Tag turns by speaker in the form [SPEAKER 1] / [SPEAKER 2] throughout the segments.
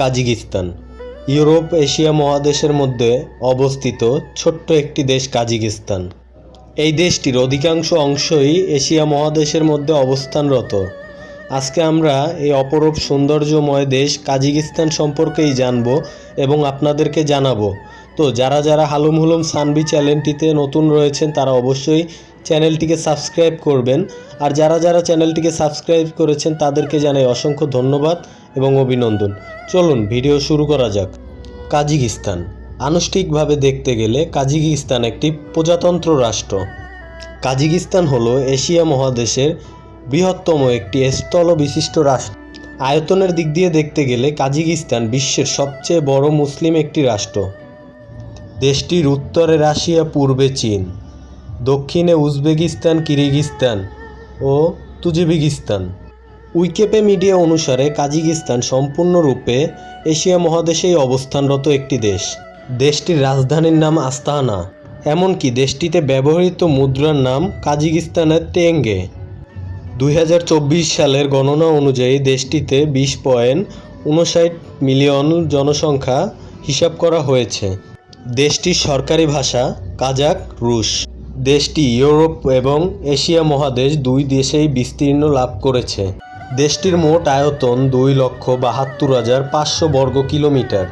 [SPEAKER 1] Kazakhstan. Europe, Asia মহাদেশের মধ্যে অবস্থিত ছোট্ট একটি দেশ কাজিকিস্তান। এই দেশটির অধিকাংশ অংশই এশিয়া মহাদেশের মধ্যে অবস্থানরত। আজকে আমরা এই অপরূপ সৌন্দর্যময় দেশ কাজিকিস্তান সম্পর্কেই জানব এবং আপনাদেরকে জানাব। তো যারা যারা হালুম হুলুম সানবি চ্যানেলটিতে নতুন রয়েছেন, তারা অবশ্যই চ্যানেলটিকে সাবস্ক্রাইব করবেন। আর যারা যারা চ্যানেলটিকে সাবস্ক্রাইব করেছেন, তাদেরকে জানাই অসংখ্য ধন্যবাদ। এবং অভিনন্দন। চলুন, ভিডিও শুরু করা যাক। কাজিকিস্তান আনুষ্ঠানিকভাবে দেখতে গেলে কাজিকিস্তান একটি প্রজাতন্ত্র রাষ্ট্র। কাজিকিস্তান হল এশিয়া মহাদেশের বৃহত্তম একটি স্থল বিশিষ্ট রাষ্ট্র। আয়তনের দিক দিয়ে দেখতে গেলে কাজিকিস্তান বিশ্বের সবচেয়ে বড় মুসলিম একটি রাষ্ট্র। দেশটির উত্তরে রাশিয়া, পূর্বে চীন। দক্ষিণে উজবেকিস্তান, কিরগিস্তান ও তুজিবিকিস্তান। উইকেপে মিডিয়া অনুসারে কাজিকিস্তান সম্পূর্ণরূপে এশিয়া মহাদেশেই অবস্থানরত একটি দেশ। দেশটির রাজধানীর নাম আস্তানা। এমনকি দেশটিতে ব্যবহৃত মুদ্রার নাম কাজিকিস্তানের টেঙ্গে দুই হাজার চব্বিশ সালের গণনা অনুযায়ী দেশটিতে বিশ পয়েন্ট উনষাট মিলিয়ন জনসংখ্যা হিসাব করা হয়েছে। দেশটির সরকারি ভাষা কাজাক, রুশ। দেশটি ইউরোপ এবং এশিয়া মহাদেশ দুই দেশেই বিস্তীর্ণ লাভ করেছে। দেশটির মোট আয়তন দুই লক্ষ বাহাত্তর হাজার পাঁচশো বর্গ কিলোমিটার।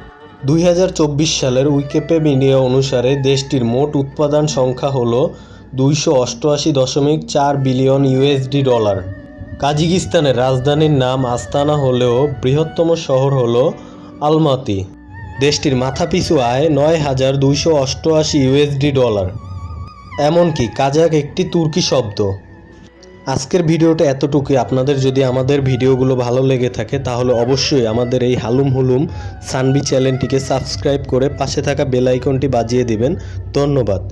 [SPEAKER 1] দুই হাজার চব্বিশ সালের উইকেপে মিডিয়া অনুসারে দেশটির মোট উৎপাদন সংখ্যা হল দুইশো অষ্টআশি দশমিক চার বিলিয়ন ইউএসডি ডলার। কাজিকিস্তানের রাজধানীর নাম আস্তানা হলেও বৃহত্তম শহর হল আলমাতি। দেশটির মাথাপিছু আয় নয় হাজার দুইশো অষ্টআশি ইউএসডি ডলার। এমনকি কাজাক একটি তুর্কি শব্দ। আজকের ভিডিওটা এতটুকু আপনাদের যদি আমাদের ভিডিওগুলো ভালো লেগে থাকে, তাহলে অবশ্যই আমাদের এই হালুম হুলুম সানবি চ্যানেলটিকে সাবস্ক্রাইব করে পাশে থাকা বেল আইকনটি বাজিয়ে দিবেন। ধন্যবাদ।